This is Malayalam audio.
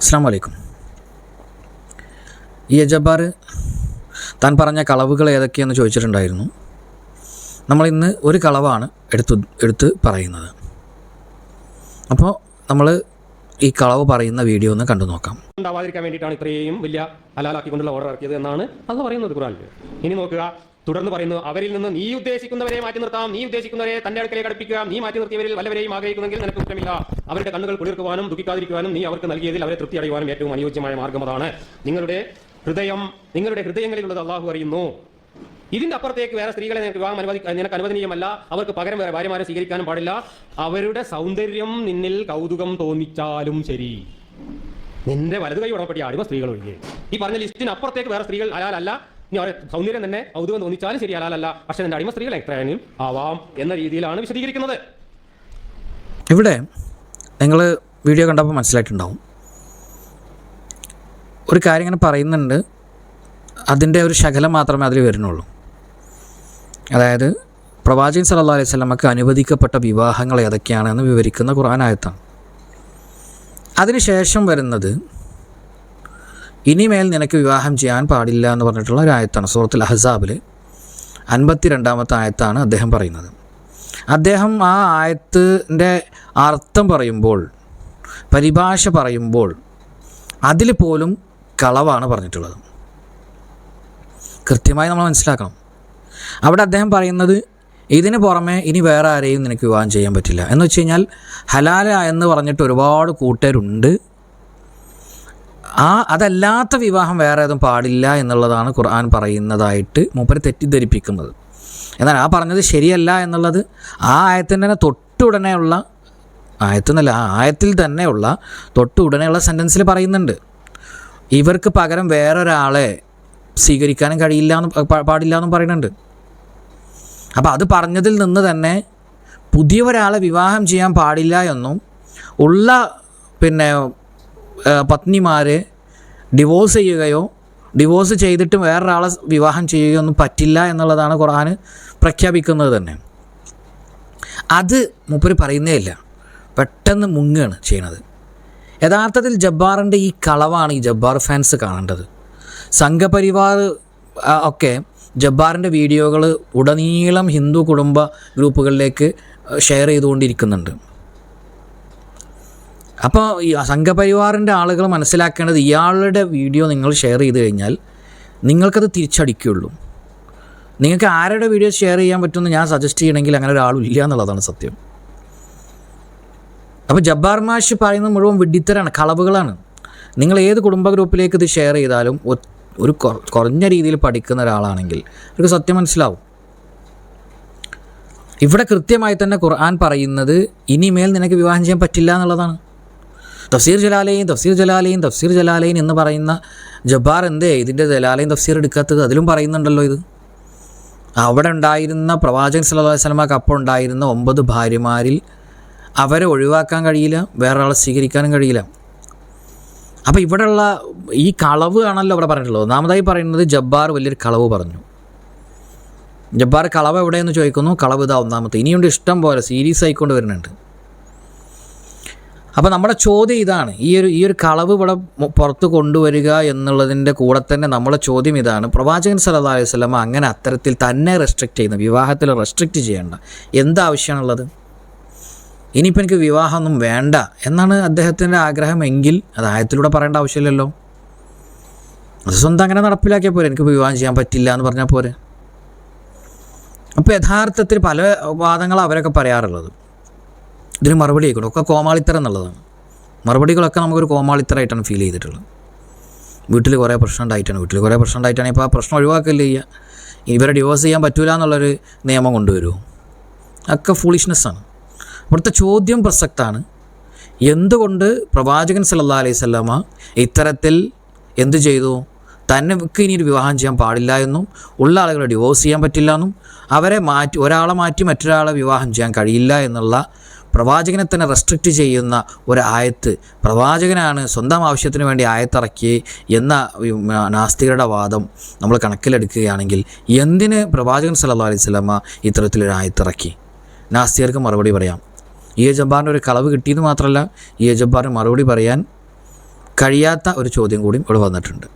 അസ്സാം വലൈക്കും ഈ അജബാർ താൻ പറഞ്ഞ കളവുകൾ ഏതൊക്കെയെന്ന് ചോദിച്ചിട്ടുണ്ടായിരുന്നു. നമ്മൾ ഇന്ന് ഒരു കളവാണ് എടുത്ത് എടുത്ത് പറയുന്നത്. അപ്പോൾ നമ്മൾ ഈ കളവ് പറയുന്ന വീഡിയോ ഒന്ന് കണ്ടു നോക്കാം. ഉണ്ടാവാതിരിക്കാൻ വേണ്ടിയിട്ടാണ് ഇത്രയും വലിയ ഹലാലാക്കിക്കൊണ്ടുള്ള ഓർഡർ ഇറക്കിയത് എന്നാണ് അത് പറയുന്നത് ഖുറാനിൽ ഇനി നോക്കുക തുടർന്ന് പറയുന്നു അവരിൽ നിന്ന് നീ ഉദ്ദേശിക്കുന്നവരെ മാറ്റി നിർത്താം നീ ഉദ്ദേശിക്കുന്നവരെ തന്റെ അടുക്കലേക്ക് അടുപ്പിക്കുക നീ മാറ്റി നിർത്തിയവരിൽ വല്ലവരെയും ആഗ്രഹിക്കുന്നെങ്കിൽ നിനക്ക് കുറ്റമില്ല അവരുടെ കണ്ണുകൾ കുളിർക്കുവാനും ദുഃഖിക്കാതിരിക്കുവാനും നീ അവർക്ക് നൽകിയതിൽ അവരെ തൃപ്തി അടയുവാനും ഏറ്റവും അനുയോജ്യമായ മാർഗം അതാണ് നിങ്ങളുടെ ഹൃദയം നിങ്ങളുടെ ഹൃദയങ്ങളിലുള്ളത് അള്ളാഹു അറിയുന്നു. ഇതിന്റെ അപ്പുറത്തേക്ക് വേറെ സ്ത്രീകളെ നിനക്ക് വിവാഹം അനുവദി നിനക്ക് അനുവദനീയമല്ല. അവർക്ക് പകരം വേറെ ഭാര്യമാരെ സ്വീകരിക്കാനും പാടില്ല. അവരുടെ സൗന്ദര്യം നിന്നിൽ കൗതുകം തോന്നിച്ചാലും ശരി. നിന്റെ വലതു കൈ ഉടമ്പടി അടിമ സ്ത്രീകൾ ഒഴികെ. ഈ പറഞ്ഞ ലിസ്റ്റിന് അപ്പുറത്തേക്ക് വേറെ സ്ത്രീകൾ അലാലല്ല ഇനി അവരെ സൗന്ദര്യം തന്നെ കൗതുകം തോന്നിച്ചാലും ശരി അലാലല്ല പക്ഷെ എന്റെ അടിമ സ്ത്രീകൾ എത്രയാണെങ്കിലും ആവാം എന്ന രീതിയിലാണ് വിശദീകരിക്കുന്നത്. ഇവിടെ നിങ്ങൾ വീഡിയോ കണ്ടപ്പോൾ മനസ്സിലായിട്ടുണ്ടാവും. ഒരു കാര്യം ഇങ്ങനെ പറയുന്നുണ്ട്. അതിന്റെ ഒരു ശകലം മാത്രമേ അതിൽ വരുന്നുള്ളൂ. അതായത് പ്രവാചകൻ സല്ലല്ലാഹു അലൈഹി സ്വലമക്ക് അനുവദിക്കപ്പെട്ട വിവാഹങ്ങൾ ഏതൊക്കെയാണെന്ന് വിവരിക്കുന്ന ഖുർആനായത്താണ് അതിനുശേഷം വരുന്നത് ഇനിമേൽ നിനക്ക് വിവാഹം ചെയ്യാൻ പാടില്ല എന്ന് പറഞ്ഞിട്ടുള്ള ഒരു ആയത്താണ് സൂറത്തുൽ അഹസാബിൽ അൻപത്തി രണ്ടാമത്തെ ആയത്താണ് അദ്ദേഹം പറയുന്നത്. അദ്ദേഹം ആ ആയത്തിന്റെ അർത്ഥം പറയുമ്പോൾ പരിഭാഷ പറയുമ്പോൾ അതിൽ പോലും കളവാണ് പറഞ്ഞിട്ടുള്ളത്. കൃത്യമായി നമ്മൾ മനസ്സിലാക്കണം. അവിടെ അദ്ദേഹം പറയുന്നത് ഇതിന് പുറമെ ഇനി വേറെ ആരെയും നിനക്ക് വിവാഹം ചെയ്യാൻ പറ്റില്ല. എന്ന് വെച്ച് കഴിഞ്ഞാൽ ഹലാല എന്ന് പറഞ്ഞിട്ട് ഒരുപാട് കൂട്ടരുണ്ട് ആ അതല്ലാത്ത വിവാഹം വേറെ ഏതും പാടില്ല എന്നുള്ളതാണ് ഖുർആൻ പറയുന്നതായിട്ട് മൂപ്പരെ തെറ്റിദ്ധരിപ്പിക്കുന്നത്. എന്നാൽ ആ പറഞ്ഞത് ശരിയല്ല എന്നുള്ളത് ആ ആയത്തിന്റെ തന്നെ തൊട്ടുടനെയുള്ള ആയത്തെന്നല്ല ആ ആയത്തിൽ തന്നെയുള്ള തൊട്ടുടനെയുള്ള സെന്റൻസിൽ പറയുന്നുണ്ട്. ഇവർക്ക് പകരം വേറൊരാളെ സ്വീകരിക്കാനും കഴിയില്ല എന്ന് പാടില്ല എന്നും പറയുന്നുണ്ട്. അപ്പോൾ അത് പറഞ്ഞതിൽ നിന്ന് തന്നെ പുതിയ ഒരാളെ വിവാഹം ചെയ്യാൻ പാടില്ല എന്നും ഉള്ള പിന്നെ പത്നിമാരെ ഡിവോഴ്സ് ചെയ്യുകയോ ഡിവോഴ്സ് ചെയ്തിട്ട് വേറൊരാളെ വിവാഹം ചെയ്യുകയോ ഒന്നും പറ്റില്ല എന്നുള്ളതാണ് ഖുർആൻ പ്രഖ്യാപിക്കുന്നത് തന്നെ. അത് മൂപ്പര് പറയുന്നേ ഇല്ല. പെട്ടെന്ന് മുങ്ങുകയാണ് ചെയ്യണത്. യഥാർത്ഥത്തിൽ ജബ്ബാറിന്റെ ഈ കളവാണ് ഈ ജബ്ബാർ ഫാൻസ് കാണേണ്ടത്. സംഘപരിവാർ ഒക്കെ ജബ്ബാറിന്റെ വീഡിയോകൾ ഉടനീളം ഹിന്ദു കുടുംബ ഗ്രൂപ്പുകളിലേക്ക് ഷെയർ ചെയ്തുകൊണ്ടിരിക്കുന്നുണ്ട്. അപ്പോൾ ഈ സംഘപരിവാറിന്റെ ആളുകൾ മനസ്സിലാക്കേണ്ടത് ഇയാളുടെ വീഡിയോ നിങ്ങൾ ഷെയർ ചെയ്ത് കഴിഞ്ഞാൽ നിങ്ങൾക്കത് തിരിച്ചടിക്കുകയുള്ളൂ നിങ്ങൾക്ക് ആരുടെ വീഡിയോ ഷെയർ ചെയ്യാൻ പറ്റുമെന്ന് ഞാൻ സജസ്റ്റ് ചെയ്യണമെങ്കിൽ അങ്ങനെ ഒരാളില്ല എന്നുള്ളതാണ് സത്യം. അപ്പോൾ ജബ്ബാർ മാഷ് പറയുന്നത് മുഴുവൻ വിഡ്ഢിത്തരാണ് കളവുകളാണ്. നിങ്ങൾ ഏത് കുടുംബ ഗ്രൂപ്പിലേക്ക് ഇത് ഷെയർ ചെയ്താലും ഒരു കുറഞ്ഞ രീതിയിൽ പഠിക്കുന്ന ഒരാളാണെങ്കിൽ അവർക്ക് സത്യം മനസ്സിലാവും. ഇവിടെ കൃത്യമായി തന്നെ ഖുർആൻ പറയുന്നത് ഇനിമേൽ നിനക്ക് വിവാഹം ചെയ്യാൻ പറ്റില്ല എന്നുള്ളതാണ്. തഫ്സീർ ജലാലയും തഫ്സീർ ജലാലയും തഫ്സീർ ജലാലയും എന്ന് പറയുന്ന ജബ്ബാർ എന്തേ? ഇതിന്റെ ജലാലയും തഫ്സീർ എടുക്കാത്തത് അതിലും പറയുന്നുണ്ടല്ലോ ഇത്. അവിടെ ഉണ്ടായിരുന്ന പ്രവാചകൻ സല്ലല്ലാഹു അലൈഹി വസല്ലമക്ക് അപ്പോൾ ഉണ്ടായിരുന്ന ഒമ്പത് ഭാര്യമാരിൽ അവരെ ഒഴിവാക്കാൻ കഴിയില്ല വേറെ ആളെ സ്വീകരിക്കാനും കഴിയില്ല. അപ്പോൾ ഇവിടെയുള്ള ഈ കളവ് ആണല്ലോ ഇവിടെ പറഞ്ഞിട്ടുള്ളത്. ഒന്നാമതായി പറയുന്നത് ജബ്ബാർ വലിയൊരു കളവ് പറഞ്ഞു. ജബ്ബാർ കളവ് എവിടെയെന്ന് ചോദിക്കുന്നു? കളവ് ഇതാ ഒന്നാമത്തെ. ഇനിയുണ്ട് ഇഷ്ടം പോലെ സീരീസ് ആയിക്കൊണ്ട് വരുന്നുണ്ട്. അപ്പോൾ നമ്മുടെ ചോദ്യം ഇതാണ്. ഈ ഒരു ഈ ഒരു കളവ് ഇവിടെ പുറത്ത് കൊണ്ടുവരിക എന്നുള്ളതിന്റെ കൂടെ തന്നെ നമ്മുടെ ചോദ്യം ഇതാണ്. പ്രവാചകൻ സല്ലല്ലാഹു അലൈഹി സ്വലമ അങ്ങനെ അത്തരത്തിൽ തന്നെ റെസ്ട്രിക്റ്റ് ചെയ്യുന്ന. വിവാഹത്തിൽ റെസ്ട്രിക്റ്റ് ചെയ്യേണ്ട. എന്താവശ്യമാണുള്ളത്? ഇനിയിപ്പോൾ എനിക്ക് വിവാഹമൊന്നും വേണ്ട എന്നാണ് അദ്ദേഹത്തിന്റെ ആഗ്രഹമെങ്കിൽ അത് ആയത്തിലൂടെ പറയേണ്ട ആവശ്യമില്ലല്ലോ. അത് സ്വന്തം അങ്ങനെ നടപ്പിലാക്കിയാൽ പോരെ. എനിക്ക് വിവാഹം ചെയ്യാൻ പറ്റില്ല എന്ന് പറഞ്ഞാൽ പോരെ. അപ്പോൾ യഥാർത്ഥത്തിൽ പല വാദങ്ങളും അവരൊക്കെ പറയാറുള്ളത്. ഇതിന് മറുപടി ആയിക്കോട്ടെ. ഒക്കെ കോമാളിത്തരം എന്നുള്ളതാണ്. മറുപടികളൊക്കെ നമുക്കൊരു കോമാളിത്തരമായിട്ടാണ് ഫീൽ ചെയ്തിട്ടുള്ളത്. വീട്ടിൽ കുറേ പ്രശ്നം ഉണ്ടായിട്ടാണ്. വീട്ടിൽ കുറേ പ്രശ്നം ഉണ്ടായിട്ടാണ്. ഇപ്പോൾ ആ പ്രശ്നം ഒഴിവാക്കല്ലേ ചെയ്യുക? ഇവരെ ഡിവോഴ്സ് ചെയ്യാൻ പറ്റൂല എന്നുള്ളൊരു നിയമം കൊണ്ടുവരുമോ ഒക്കെ ഫൂളിഷ്നെസ്സാണ് ഇവിടുത്തെ ചോദ്യം പ്രസക്താണ്. എന്തുകൊണ്ട് പ്രവാചകൻ സല്ലാ അലൈഹി സ്വല്ലാമ ഇത്തരത്തിൽ എന്ത് ചെയ്തു? തന്നെക്ക് ഇനി ഒരു വിവാഹം ചെയ്യാൻ പാടില്ല എന്നും ഉള്ള ആളുകളെ ഡിവോഴ്സ് ചെയ്യാൻ പറ്റില്ല എന്നും അവരെ മാറ്റി ഒരാളെ മാറ്റി മറ്റൊരാളെ വിവാഹം ചെയ്യാൻ കഴിയില്ല എന്നുള്ള പ്രവാചകനെ തന്നെ റെസ്ട്രിക്റ്റ് ചെയ്യുന്ന ഒരു ആയത്ത്. പ്രവാചകനാണ് സ്വന്തം ആവശ്യത്തിന് വേണ്ടി ആയത്തിറക്കി എന്ന നാസ്തികരുടെ വാദം നമ്മൾ കണക്കിലെടുക്കുകയാണെങ്കിൽ എന്തിന് പ്രവാചകൻ സല്ലാ അലൈഹി സ്വലമ ഇത്തരത്തിലൊരു ആയത്തിറക്കി? നാസ്തികർക്ക് മറുപടി പറയാം. ഈ ജബ്ബാറിന്റെ ഒരു കളവ് കിട്ടിയെന്ന് മാത്രമല്ല ഈ ജബ്ബാറിന് മറുപടി പറയാൻ കഴിയാത്ത ഒരു ചോദ്യം കൂടി ഇവിടെ വന്നിട്ടുണ്ട്.